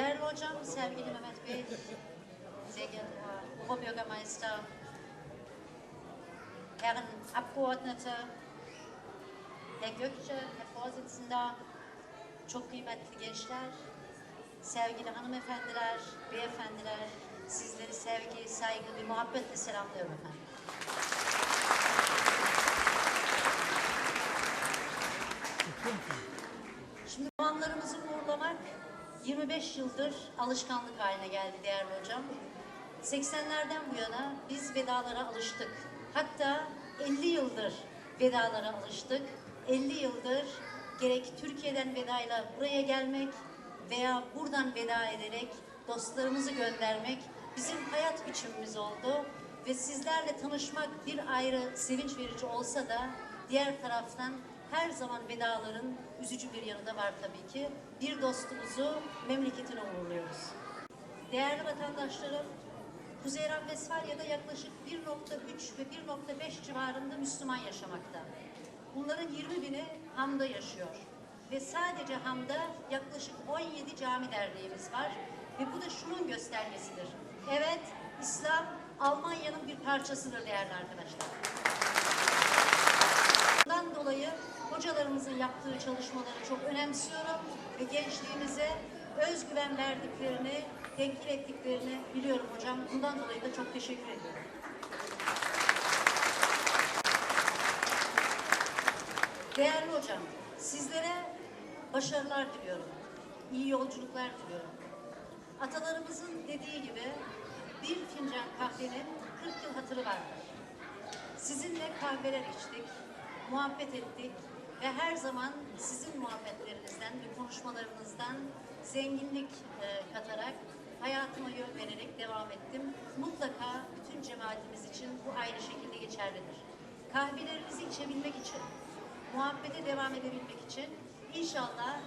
Değerli hocam, sevgili Mehmet Bey, sehr geehrter Oberbürgermeister, Herren Abgeordnete, Herr Gökçe, Herr Vorsitzender, çok kıymetli gençler, sevgili hanımefendiler, beyefendiler, sizleri sevgi, saygı ve muhabbetle selamlıyorum efendim. Şimdi puanlarımızı uğurlamak 25 yıldır alışkanlık haline geldi değerli hocam. 80'lerden bu yana biz vedalara alıştık. Hatta 50 yıldır vedalara alıştık. 50 yıldır gerek Türkiye'den vedayla buraya gelmek veya buradan veda ederek dostlarımızı göndermek bizim hayat biçimimiz oldu. Ve sizlerle tanışmak bir ayrı sevinç verici olsa da diğer taraftan her zaman vedaların üzücü bir yanı da var tabii ki. Bir dostumuzu memleketine uğurluyoruz. Değerli vatandaşlarım, Kuzey Ren-Vesfalya'da yaklaşık 1.3 ve 1.5 civarında Müslüman yaşamakta. Bunların 20 bini Ham'da yaşıyor. Ve sadece Ham'da yaklaşık 17 cami derneğimiz var. Ve bu da şunun göstergesidir. Evet, İslam Almanya'nın bir parçasıdır değerli arkadaşlar. Bundan dolayı hocalarımızın yaptığı çalışmaları çok önemsiyorum ve gençliğimize özgüven verdiklerini, tenkil ettiklerini biliyorum hocam. Bundan dolayı da çok teşekkür ediyorum. Değerli hocam, sizlere başarılar diliyorum. İyi yolculuklar diliyorum. Atalarımızın dediği gibi bir fincan kahvenin 40 yıl hatırı vardır. Sizinle kahveler içtik, muhabbet ettik ve her zaman sizin muhabbetlerinizden ve konuşmalarınızdan zenginlik e, katarak hayatıma yön vererek devam ettim. Mutlaka bütün cemaatimiz için bu aynı şekilde geçerlidir. Kahvelerinizi içebilmek için, muhabbete devam edebilmek için inşallah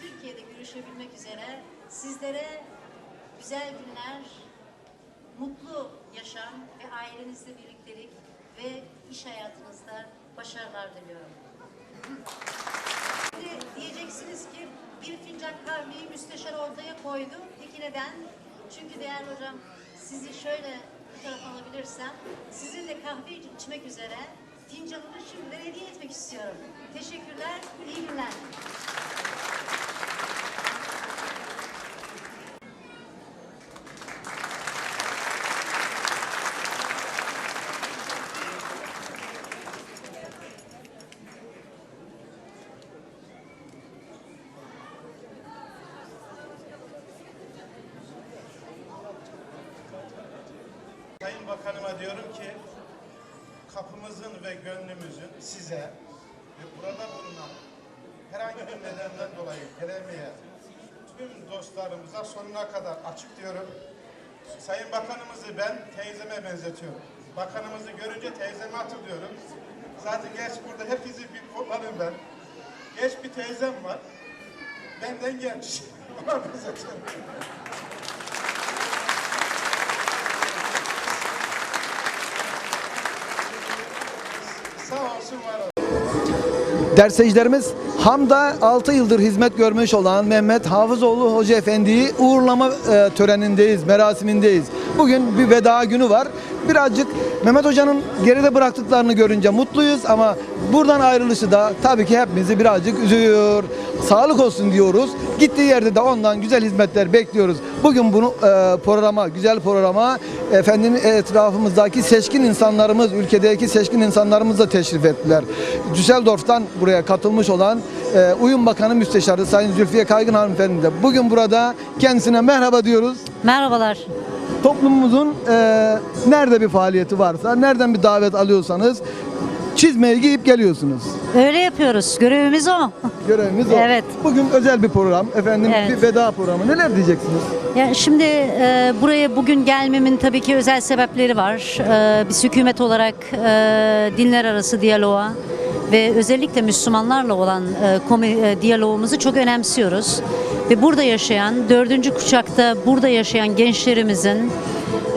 Türkiye'de görüşebilmek üzere sizlere güzel günler, mutlu yaşam ve ailenizle birliktelik ve iş hayatınızda başarılar diliyorum. Diyeceksiniz ki bir fincan kahveyi müsteşar ortaya koydu. Peki neden? Çünkü değerli hocam sizi şöyle bu tarafa alabilirsem sizinle kahve içmek üzere fincanımı şimdiden hediye etmek istiyorum. Teşekkürler, iyi günler. Sayın Bakanıma diyorum ki kapımızın ve gönlümüzün size ve burada bulunan herhangi bir nedenden dolayı gelemeye tüm dostlarımıza sonuna kadar açık diyorum. Sayın Bakanımızı ben teyzeme benzetiyorum. Bakanımızı görünce teyzeme hatırlıyorum. Zaten geç burada herkesi bir kodlarım ben. Geç bir teyzem var. Benden genç. Derseyicilerimiz Ham'da 6 yıldır hizmet görmüş olan Mehmet Hafızoğlu Hoca Efendi'yi uğurlama e, törenindeyiz, merasimindeyiz. Bugün bir veda günü var. Birazcık Mehmet Hoca'nın geride bıraktıklarını görünce mutluyuz ama buradan ayrılışı da tabii ki hepimizi birazcık üzüyor. Sağlık olsun diyoruz. Gittiği yerde de ondan güzel hizmetler bekliyoruz. Bugün bunu e, programa, güzel programa efendim etrafımızdaki seçkin insanlarımız, ülkedeki seçkin insanlarımız da teşrif ettiler. Düsseldorf'tan buraya katılmış olan e, Uyum Bakanı Müsteşarı Sayın Zülfiye Kaygın hanımefendi de bugün burada kendisine merhaba diyoruz. Merhabalar. Toplumumuzun e, nerede bir faaliyeti varsa, nereden bir davet alıyorsanız çizmeyi giyip geliyorsunuz. Öyle yapıyoruz. Görevimiz o. Görevimiz o. Evet. Bugün özel bir program, efendim Evet. bir veda programı. Neler diyeceksiniz? Yani şimdi e, buraya bugün gelmemin tabii ki özel sebepleri var. E, biz hükümet olarak e, dinler arası diyaloğa ve özellikle Müslümanlarla olan e, komi- e, diyalogumuzu çok önemsiyoruz. Ve burada yaşayan, dördüncü kuşakta burada yaşayan gençlerimizin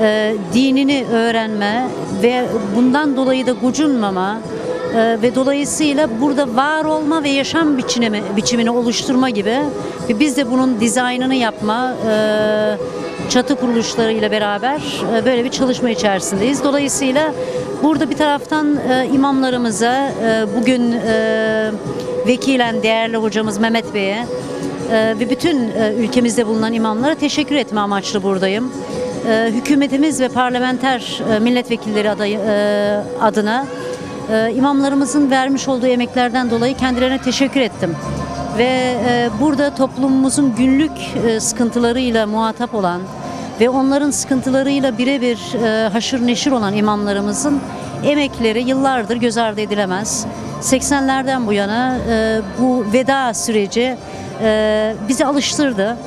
e, dinini öğrenme ve bundan dolayı da gocunmama, Ee, ve dolayısıyla burada var olma ve yaşam biçimini, biçimini oluşturma gibi ve biz de bunun dizaynını yapma e, çatı kuruluşlarıyla beraber e, böyle bir çalışma içerisindeyiz. Dolayısıyla burada bir taraftan e, imamlarımıza bugün vekilen değerli hocamız Mehmet Bey'e ve bütün ülkemizde bulunan imamlara teşekkür etme amaçlı buradayım. Hükümetimiz ve parlamenter milletvekilleri adına e, imamlarımızın vermiş olduğu emeklerden dolayı kendilerine teşekkür ettim. Ve e, burada toplumumuzun günlük e, sıkıntılarıyla muhatap olan ve onların sıkıntılarıyla birebir e, haşır neşir olan imamlarımızın emekleri yıllardır göz ardı edilemez. 80'lerden bu yana e, bu veda süreci e, bizi alıştırdı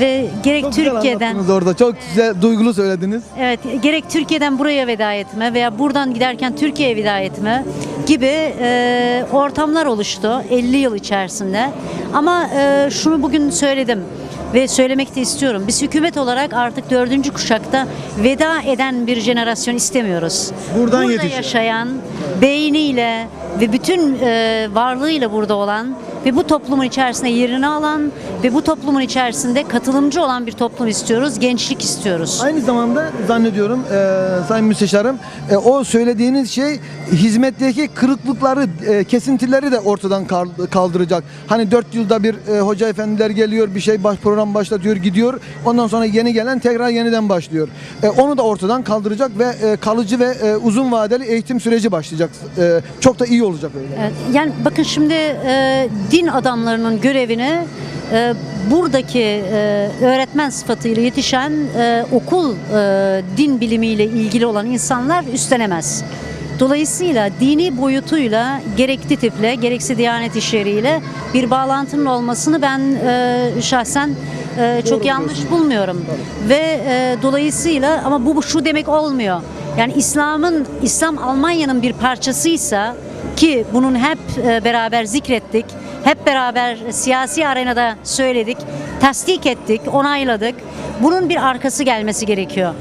ve gerek Çok güzel Türkiye'den anlattınız orada. Çok güzel, duygulu söylediniz. Evet, gerek Türkiye'den buraya veda etme veya buradan giderken Türkiye'ye veda etme gibi e, ortamlar oluştu 50 yıl içerisinde. Ama e, şunu bugün söyledim ve söylemek de istiyorum. Biz hükümet olarak artık dördüncü kuşakta veda eden bir jenerasyon istemiyoruz. Buradan Burada yetişen. yaşayan, beyniyle ve bütün e, varlığıyla burada olan ve bu toplumun içerisinde yerini alan ve bu toplumun içerisinde katılımcı olan bir toplum istiyoruz, gençlik istiyoruz. Aynı zamanda zannediyorum e, Sayın Müsteşarım e, o söylediğiniz şey hizmetteki kırıklıkları, e, kesintileri de ortadan kal- kaldıracak. Hani dört yılda bir e, hoca efendiler geliyor, bir şey baş program başlatıyor, gidiyor. Ondan sonra yeni gelen tekrar yeniden başlıyor. E, onu da ortadan kaldıracak ve e, kalıcı ve e, uzun vadeli eğitim süreci başlayacak. E, çok da iyi olacak öyle. Evet, yani bakın şimdi e, din adamlarının görevini e, buradaki e, öğretmen sıfatıyla yetişen e, okul e, din bilimiyle ilgili olan insanlar üstlenemez. Dolayısıyla dini boyutuyla gerekli tiple, gerekse Diyanet işleriyle bir bağlantının olmasını ben e, şahsen e, çok yanlış bulmuyorum. Ve e, dolayısıyla ama bu, bu şu demek olmuyor. Yani İslam'ın İslam Almanya'nın bir parçasıysa ki bunun hep e, beraber zikrettik, hep beraber siyasi arenada söyledik, tasdik ettik, onayladık. Bunun bir arkası gelmesi gerekiyor.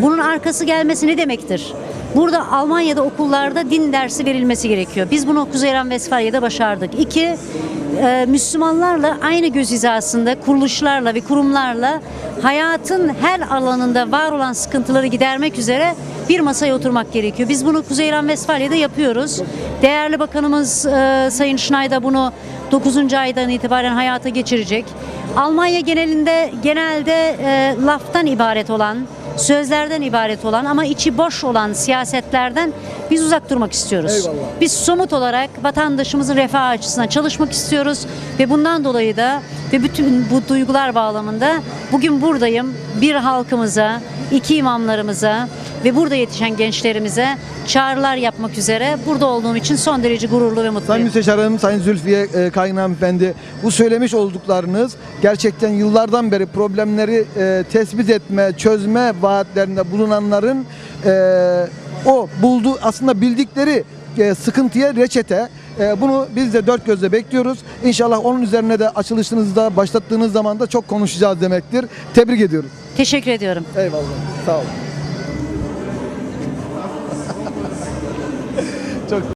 Bunun arkası gelmesi ne demektir? Burada Almanya'da okullarda din dersi verilmesi gerekiyor. Biz bunu Kuzey İran Vesfalya'da başardık. İki, e, Müslümanlarla aynı göz hizasında kuruluşlarla ve kurumlarla hayatın her alanında var olan sıkıntıları gidermek üzere bir masaya oturmak gerekiyor. Biz bunu Kuzey İran Vesfalya'da yapıyoruz. Değerli Bakanımız e, Sayın Schneider bunu 9. aydan itibaren hayata geçirecek. Almanya genelinde genelde e, laftan ibaret olan sözlerden ibaret olan ama içi boş olan siyasetlerden biz uzak durmak istiyoruz. Eyvallah. Biz somut olarak vatandaşımızın refahı açısından çalışmak istiyoruz ve bundan dolayı da ve bütün bu duygular bağlamında bugün buradayım. Bir halkımıza, iki imamlarımıza ve burada yetişen gençlerimize çağrılar yapmak üzere burada olduğum için son derece gururlu ve Sayın mutluyum. Müsteşarım, Sayın Zülfiye e, Kaynan Efendi bu söylemiş olduklarınız gerçekten yıllardan beri problemleri e, tespit etme, çözme vaatlerinde bulunanların e, o buldu aslında bildikleri e, sıkıntıya reçete. E, bunu biz de dört gözle bekliyoruz. İnşallah onun üzerine de açılışınızda başlattığınız zaman da çok konuşacağız demektir. Tebrik ediyoruz. Teşekkür ediyorum. Eyvallah. Sağ olun. Çok